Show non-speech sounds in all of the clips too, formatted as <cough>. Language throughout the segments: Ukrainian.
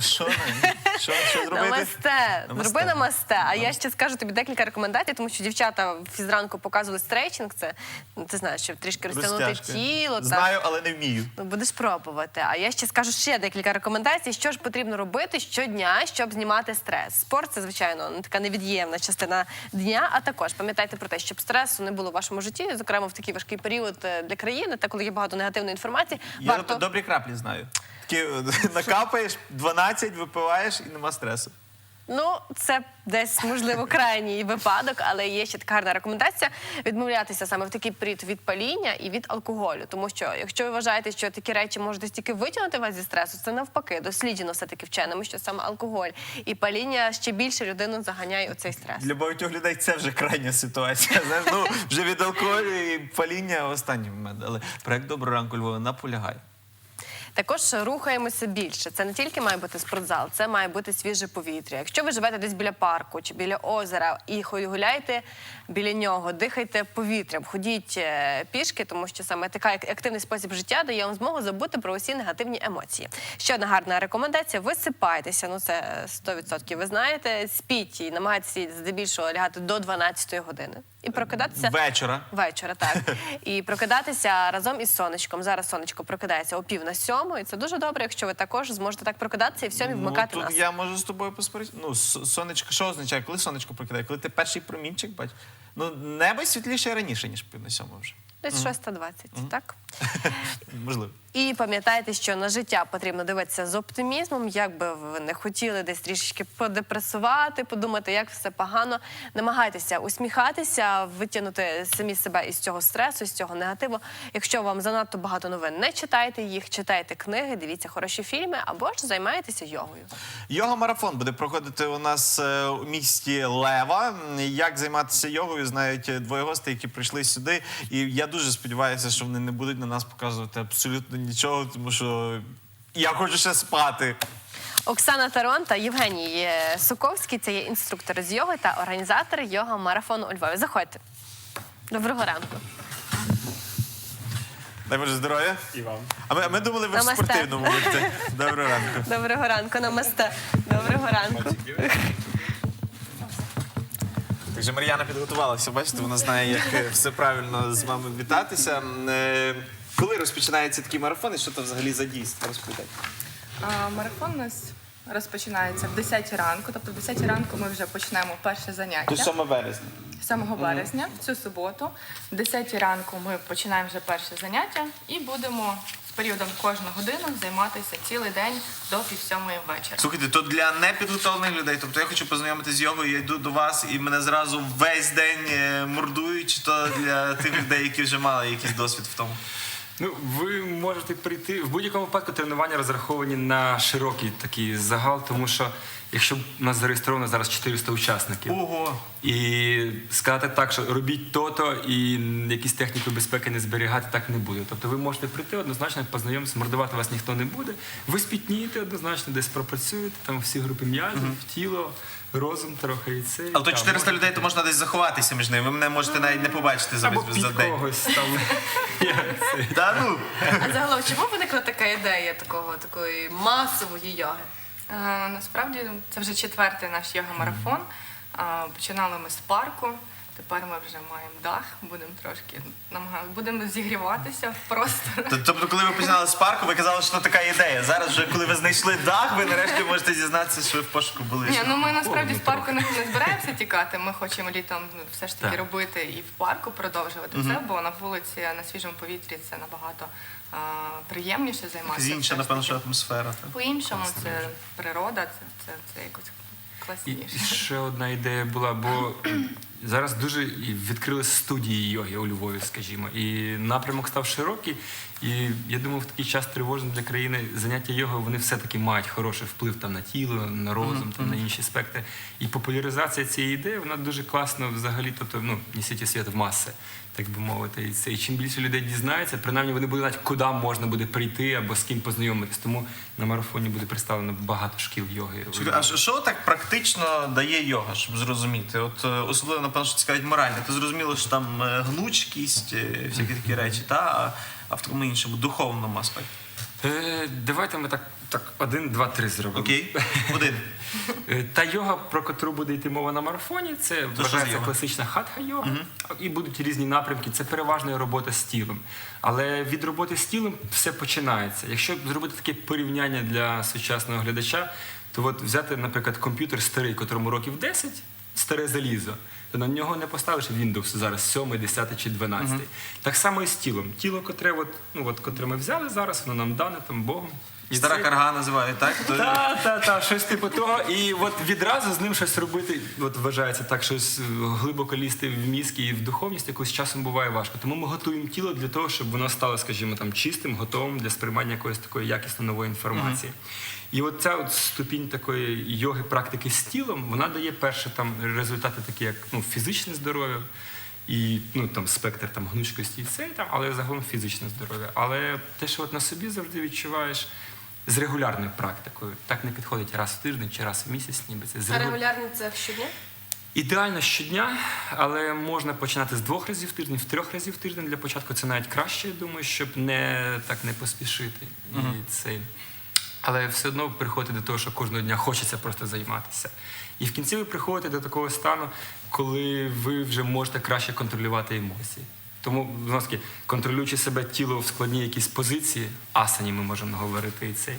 Що, на- що, що зробити? Намасте, Намасте. зроби намасте. А я ще скажу тобі декілька рекомендацій, тому що дівчата фізранку показували стрейчинг. Це ну, ти знаєш, щоб трішки розтягнути Розтяжки. тіло. Так. Знаю, але не вмію. Ну, будеш пробувати. А я ще скажу ще декілька рекомендацій, що ж потрібно робити щодня, щоб знімати стрес. Спорт це звичайно ну, така невід'ємна частина дня. А також пам'ятайте про те, щоб стресу не було в вашому житті, зокрема в такий важкий період е, для країни, та коли є багато негативної інформації. Я варто добрі краплі знаю. Такі <laughs> накапаєш, 12 випиваєш і нема стресу. Ну, це десь можливо крайній випадок, але є ще така гарна рекомендація відмовлятися саме в такий період від паління і від алкоголю. Тому що, якщо ви вважаєте, що такі речі можуть тільки витягнути вас зі стресу, це навпаки, досліджено все таки вченими, що саме алкоголь і паління ще більше людину заганяє у цей стрес. Для багатьох людей це вже крайня ситуація. <laughs> Знаєш, ну вже від алкоголю і паління останній момент. Але проект «Доброго ранку Львова наполягає. Також рухаємося більше. Це не тільки має бути спортзал, це має бути свіже повітря. Якщо ви живете десь біля парку чи біля озера і гуляєте біля нього, дихайте повітрям, ходіть е, пішки, тому що саме така як- активний спосіб життя дає вам змогу забути про усі негативні емоції. Ще одна гарна рекомендація: висипайтеся. Ну це е, 100%. Ви знаєте, спіть і намагайтеся здебільшого лягати до 12 години і прокидатися Вечора. Вечора, так. <laughs> І прокидатися разом із сонечком. Зараз сонечко прокидається о пів на сьому, і це дуже добре, якщо ви також зможете так прокидатися і в сьомій вмикати ну, тут нас. я можу з тобою поспорити. Ну, сонечко, що означає? Коли сонечко прокидає? Коли ти перший промінчик бачиш? Ну, небо світліше раніше, ніж пів на сьому вже. Десь 6.20, так? <laughs> Можливо. І пам'ятайте, що на життя потрібно дивитися з оптимізмом. Як би ви не хотіли десь трішечки подепресувати, подумати, як все погано. Намагайтеся усміхатися, витягнути самі себе із цього стресу, з цього негативу. Якщо вам занадто багато новин, не читайте їх, читайте книги, дивіться хороші фільми або ж займайтеся йогою. Йога-марафон буде проходити у нас е, у місті Лева. Як займатися йогою, знають е, двоє гостей, які прийшли сюди. І я дуже сподіваюся, що вони не будуть на нас показувати абсолютно нічого, тому що я хочу ще спати. Оксана Тарон та Євгеній Суковський це є інструктори з йоги та організатори йога марафону у Львові. Заходьте. Доброго ранку. Дай Боже здоров'я. І вам. А ми, а ми думали, ви в спортивному будете. Доброго ранку. Доброго ранку, намасте. Доброго ранку. Так же Мар'яна підготувалася. Бачите, вона знає, як е, все правильно з вами вітатися. Е, Коли розпочинається такий марафон і що це взагалі за дійство? Розповідайте. А, Марафон у нас розпочинається в 10 ранку, тобто в 10 ранку ми вже почнемо перше заняття 7 березня. 7 березня, в цю суботу. В 10 ранку ми починаємо вже перше заняття і будемо періодом кожну годину займатися цілий день до пів сьомої вечора. Слухайте, то для непідготовлених людей. Тобто я хочу познайомитися з йогою, я йду до вас і мене зразу весь день е, мордують, чи то для тих людей, які вже мали якийсь досвід в тому. Ну, ви можете прийти в будь-якому випадку тренування розраховані на широкий такий загал, тому що якщо у нас зареєстровано зараз 400 учасників, Ого! і сказати так, що робіть то-то і якісь техніки безпеки не зберігати, так не буде. Тобто ви можете прийти однозначно познайомитися, мордувати вас ніхто не буде. Ви спітнієте однозначно, десь пропрацюєте, там всі групи м'язів, тіло, розум трохи і це. Але то 400 можна- людей, то можна десь заховатися між ними. Ви мене можете навіть не побачити за, Або за під день. когось там. <laughs> Та ну! А загалом, чому виникла така ідея такого такої масової йоги? Е, Насправді це вже четвертий наш йога-марафон. А, Починали ми з парку. Тепер ми вже маємо дах, будемо трошки намагатися, будемо зігріватися просто. Тобто, коли ви починали з парку, ви казали, що така ідея. Зараз, вже, коли ви знайшли дах, ви нарешті можете зізнатися, що ви в пошуку були. Ні, ну ми насправді О, з парку не, не збираємося тікати. Ми хочемо літом ну, все ж таки Так. робити і в парку продовжувати це, бо на вулиці на свіжому повітрі це набагато а, приємніше займатися. Інша, напевно, що атмосфера. так. По-іншому це природа, це, це, це якось класніше. і ще одна ідея була, бо зараз дуже відкрили студії йоги у Львові, скажімо, і напрямок став широкий. І я думаю, в такий час тривожний для країни заняття йогою вони все-таки мають хороший вплив там на тіло, на розум, там на інші аспекти. І популяризація цієї ідеї вона дуже класно взагалі, тобто ну несіть світ в маси, так би мовити. І це і чим більше людей дізнається, принаймні вони будуть знати, куди можна буде прийти або з ким познайомитись. Тому на марафоні буде представлено багато шкіл йоги. у А що, так практично дає йога, щоб зрозуміти? От е, особливо, напевно, що цікавить морально. Ти зрозуміло, що там е, гнучкість, е, всякі такі речі, та а, в такому іншому духовному аспекті. Е, давайте ми так Так, один, два, три зробимо. Окей, <laughs> один. Е, Та йога, про котру буде йти мова на марафоні, це за вважається класична хатха йога. І будуть різні напрямки. Це переважно робота з тілом. Але від роботи з тілом все починається. Якщо зробити таке порівняння для сучасного глядача, то от взяти, наприклад, комп'ютер старий, котрому років 10, старе залізо, то на нього не поставиш Windows зараз 7, 10 чи 12. Так само і з тілом. Тіло, котре, от, ну, от, котре ми взяли зараз, воно нам дане там Богом. І Стара карга називають, так? То- <laughs> та, та, та, щось типу того. І от відразу з ним щось робити, от вважається так, щось е, глибоко лізти в мізки і в духовність якось часом буває важко. Тому ми готуємо тіло для того, щоб воно стало, скажімо, там чистим, готовим для сприймання якоїсь такої якісно нової інформації. І от ця от ступінь такої йоги, практики з тілом, вона дає перше там результати, такі як ну, фізичне здоров'я. І ну там спектр там гнучкості і це там, але загалом фізичне здоров'я. Але те, що от на собі завжди відчуваєш з регулярною практикою, так не підходить раз в тиждень чи раз в місяць, ніби це з А регу- регулярно це щодня? Ідеально щодня, але можна починати з двох разів в тиждень, в трьох разів в тиждень для початку. Це навіть краще, я думаю, щоб не так не поспішити. І це. Але все одно приходити до того, що кожного дня хочеться просто займатися. І в кінці ви приходите до такого стану, коли ви вже можете краще контролювати емоції. Тому таки, контролюючи себе тіло в складній якійсь позиції, асані ми можемо говорити і цей,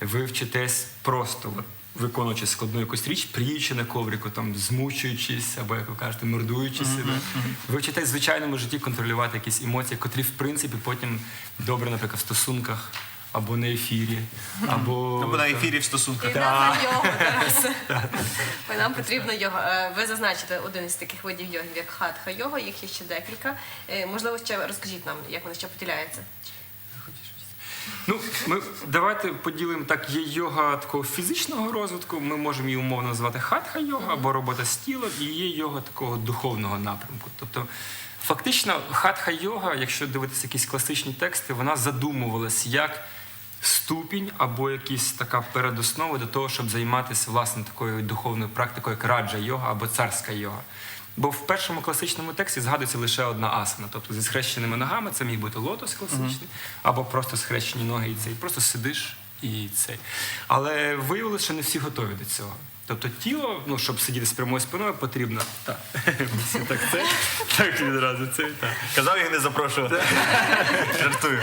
ви вчитесь просто от, виконуючи складну якусь річ, пріючи на коврику, там, змучуючись, або, як ви кажете, мордуючи себе. Ви вчитесь в звичайному житті контролювати якісь емоції, котрі, в принципі, потім добре, наприклад, в стосунках, або на ефірі, або, Або на ефірі в стосунках. Йогу, <laughs> Тарас. Нам потрібна йога. Е, Ви зазначите один із таких видів йоги, як хатха йога, їх є ще декілька. Е, Можливо, ще розкажіть нам, як вони ще поділяються. Ну, ми давайте поділимо так. Є йога такого фізичного розвитку. Ми можемо її умовно назвати хатха йога або робота з тілом, і є йога такого духовного напрямку. Тобто, фактично, хатха йога, якщо дивитися якісь класичні тексти, вона задумувалась як ступінь або якась така передоснова до того, щоб займатися власне такою духовною практикою, як раджа йога або царська йога. Бо в першому класичному тексті згадується лише одна асана, тобто зі схрещеними ногами, це міг бути лотос класичний, або просто схрещені ноги і цей. Просто сидиш і цей. Але виявилося, що не всі готові до цього. Тобто тіло, ну щоб сидіти з прямою спиною, потрібно так. <laughs> Так це, так відразу це так. Казав їх не запрошувати. Жартую.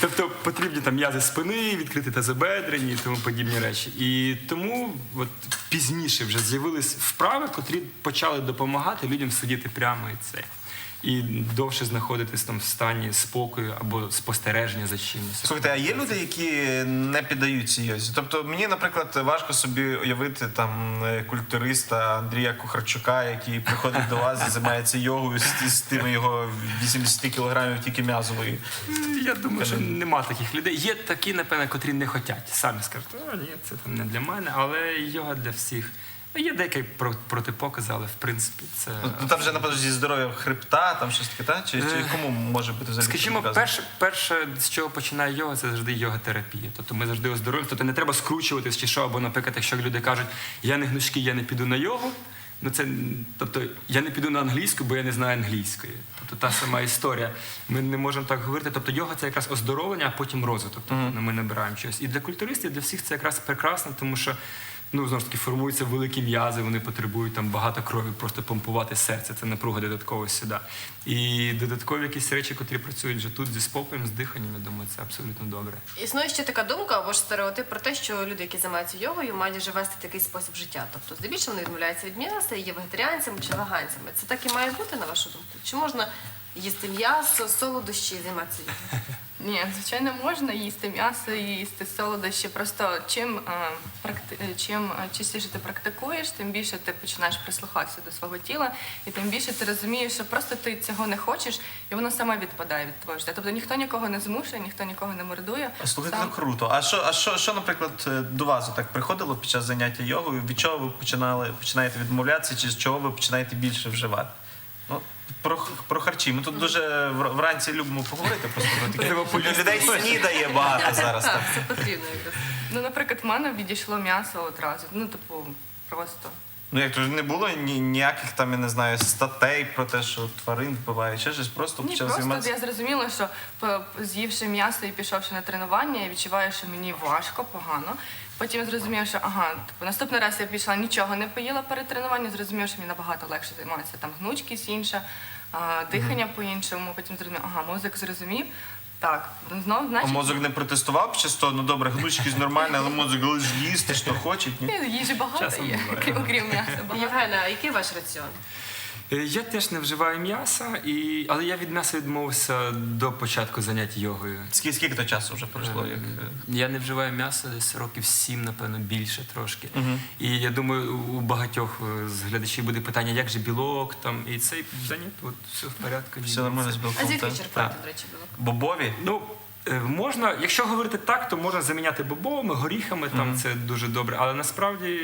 Тобто потрібні там м'язи спини, відкрити тазобедрені і тому подібні речі. І тому от пізніше вже з'явились вправи, котрі почали допомагати людям сидіти прямо і це. І довше знаходитись там в стані спокою або спостереження за чимось. Слухайте, а є люди, які не піддаються йозі? Тобто мені, наприклад, важко собі уявити там е, культуриста Андрія Кухарчука, який приходить до вас і займається йогою з, з тими його 80 кілограмів тільки м'язової. Я думаю, що нема таких людей. Є такі, напевно, котрі не хочуть. Самі скажуть, о, ні, це там не для мене, але йога для всіх. Ну, Є деякі протипокази, але в принципі це. Ну там вже напевно зі здоров'я хребта, там щось таке, так? Чи, чи кому може бути взагалі? Скажімо, перше, перше, з чого починає йога, це завжди йога-терапія. Тобто ми завжди оздоровлюємо. Тобто не треба скручуватись чи що, або, наприклад, якщо люди кажуть, я не гнучкий, я не піду на йогу. Ну це тобто я не піду на англійську, бо я не знаю англійської. Тобто та сама історія. Ми не можемо так говорити. Тобто йога це якраз оздоровлення, а потім розвиток. Тобто ми набираємо щось. І для культуристів, для всіх це якраз прекрасно, тому що. Ну, знову ж таки, формуються великі м'язи, вони потребують там багато крові, просто помпувати серце. Це напруга додатково сюди. І додаткові якісь речі, котрі працюють вже тут зі спокоєм, з диханням, я думаю, це абсолютно добре. Існує ще така думка або ж стереотип про те, що люди, які займаються йогою, мають вже вести такий спосіб життя. Тобто, здебільшого вони відмовляються від м'яса, є вегетаріанцями чи веганцями. Це так і має бути, на вашу думку? Чи можна їсти м'ясо, солодощі і займатися йогою? Ні, звичайно, можна їсти м'ясо і їсти солодощі. Просто чим, е, практи... е, чим е, частіше ти практикуєш, тим більше ти починаєш прислухатися до свого тіла, і тим більше ти розумієш, що просто ти цього не хочеш, і воно саме відпадає від твого життя. Тобто ніхто нікого не змушує, ніхто нікого не мордує. Слухайте, Сам- ну круто. А що, а що, що, наприклад, до вас так приходило під час заняття йогою? Від чого ви починали починаєте відмовлятися, чи з чого ви починаєте більше вживати? Про, х- про харчі. Ми тут дуже вранці любимо поговорити просто про таке. Людей снідає багато зараз. Так, Так. це потрібно якраз. Ну, наприклад, в мене відійшло м'ясо одразу. Ну, типу, просто Ну як то не було ні, ніяких там, я не знаю, статей про те, що тварин вбивають, ще щось просто Ні, почав просто займатися. я зрозуміла, що п- з'ївши м'ясо і пішовши на тренування, я відчуваю, що мені важко, погано. Потім я зрозуміла, що ага, типу, наступний раз я пішла, нічого не поїла перед тренуванням, зрозуміла, що мені набагато легше займатися. Там гнучкість інша, а, дихання по-іншому. Потім зрозуміла, ага, мозок зрозумів. Так, ну, знов, А значить, мозок не протестував чисто, ну добре, гнучки з нормально, але мозок лиш їсти, що хоче. Ні? їжі багато Часом є, буває. крім, крім м'яса. Багато. Євгена, а який ваш раціон? Е, Я теж не вживаю м'яса, і... але я від м'яса відмовився до початку занять йогою. Скільки, скільки то часу вже пройшло? Як... е, Я не вживаю м'ясо десь років сім, напевно, більше трошки. І я думаю, у багатьох е, з глядачів буде питання, як же білок там і цей да ні, от все в порядку. Все нормально з білком. А звідки Так. до речі, білок? Бобові? Ну, можна, якщо говорити так, то можна заміняти бобовими, горіхами, там це дуже добре. Але насправді,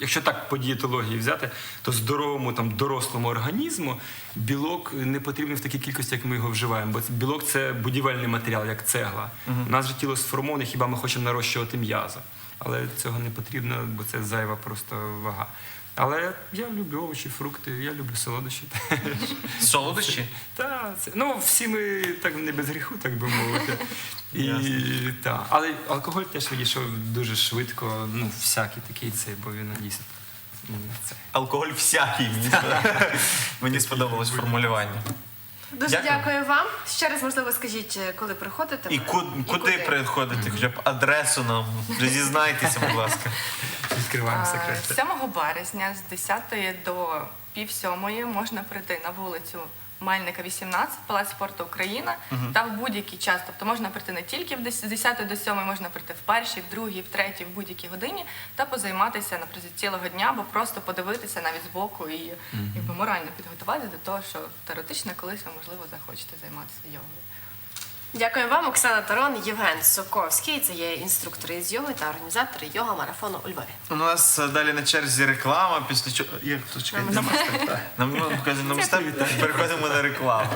якщо так по дієтології взяти, то здоровому там дорослому організму білок не потрібен в такій кількості, як ми його вживаємо. Бо білок це будівельний матеріал, як цегла. У нас же тіло сформоване, хіба ми хочемо нарощувати м'язо. Але цього не потрібно, бо це зайва просто вага. Але я люблю овочі, фрукти, я люблю солодощі. Солодощі? Та, це, ну, всі ми так не без гріху, так би мовити. І, та. Але алкоголь теж відійшов дуже швидко, ну, всякий такий цей, бо він дійсно. Алкоголь всякий. Мені, сподобалось. мені сподобалось формулювання. Дуже Дякую. дякую. вам. Ще раз, можливо, скажіть, коли приходите. І ку- куди приходити? Хоча б адресу нам. Зізнайтеся, будь ласка. <laughs> Відкриваємо секрети. 7 березня з 10 до пів сьомої можна прийти на вулицю Мельника 18, Палац спорту Україна та в будь-який час. Тобто можна прийти не тільки в дес- 10 до 7, можна прийти в першій, в другій, в третій, в будь-якій годині та позайматися на протязі цілого дня, або просто подивитися навіть збоку і якби морально підготуватися до того, що теоретично колись ви можливо захочете займатися йогою. Дякую вам, Оксана Тарон, Євген Соковський. Це є інструктори з йоги та організатори йога марафону у Львові. У нас е, далі на черзі реклама, після чого. Як то чекайте? Нам ну, показує намасте. Переходимо на рекламу.